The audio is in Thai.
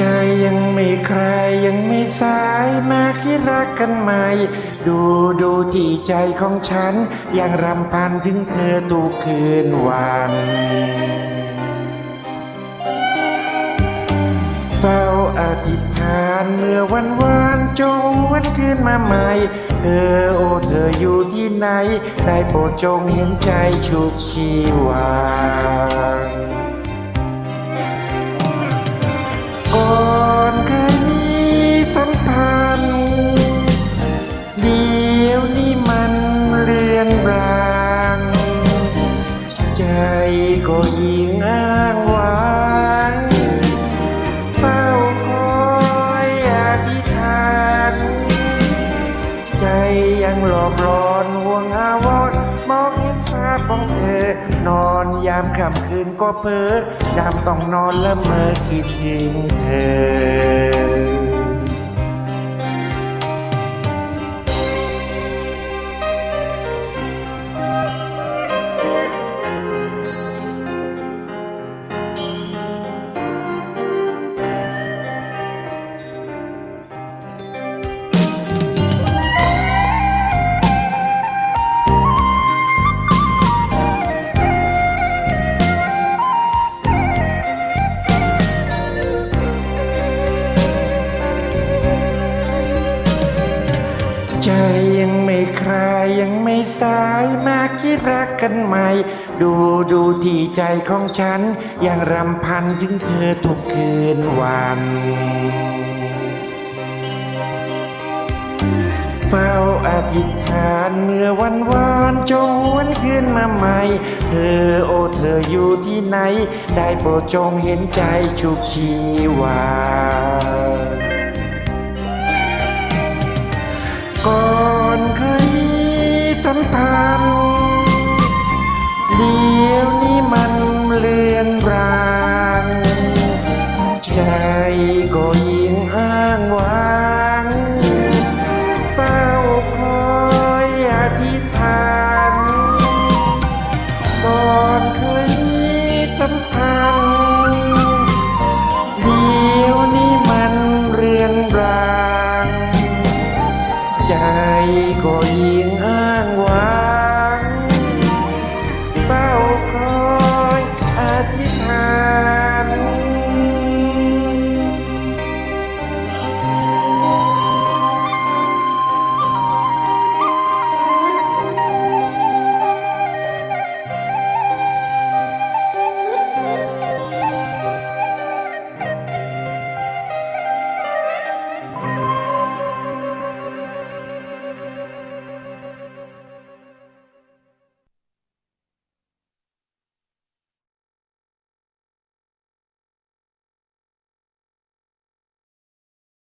จยังไม่ใครยังไม่สายมาคิดรักกันใหม่ ดูดูที่ใจของฉัน ยังรำพันถึงเธอทุกคืนวันเฝ้าอธิษฐานเมื่อวันวานจงวันคืนมาใหม่ เธอโอ้เธออยู่ที่ไหน ได้โปรดจงเห็นใจชุกชีวาก่ ก็ยิ่งอ้างว้างเฝ้าคอยอธิษฐานใจยังหลอกหลอนห่วงอาวรณ์มองเห็นภาพของเธอ นอนยามค่ำคืนก็เพ้อยามต้องนอนละเมอคิดถึงเธอ ยังไม่คลายยังไม่สายมาคิดรักกันใหม่ ดูดูที่ใจของฉัน ยังรำพันถึงเธอทุกคืนวันเฝ้าอธิษฐานเมื่อวันวานจงวนคืนมาใหม่ เธอโอเธออยู่ที่ไหน ได้โปรดจงเห็นใจชุกชีวา สัมพันเดี๋ยวนี้มันเลือนรางใจก็ยิ่งอ้างว้าง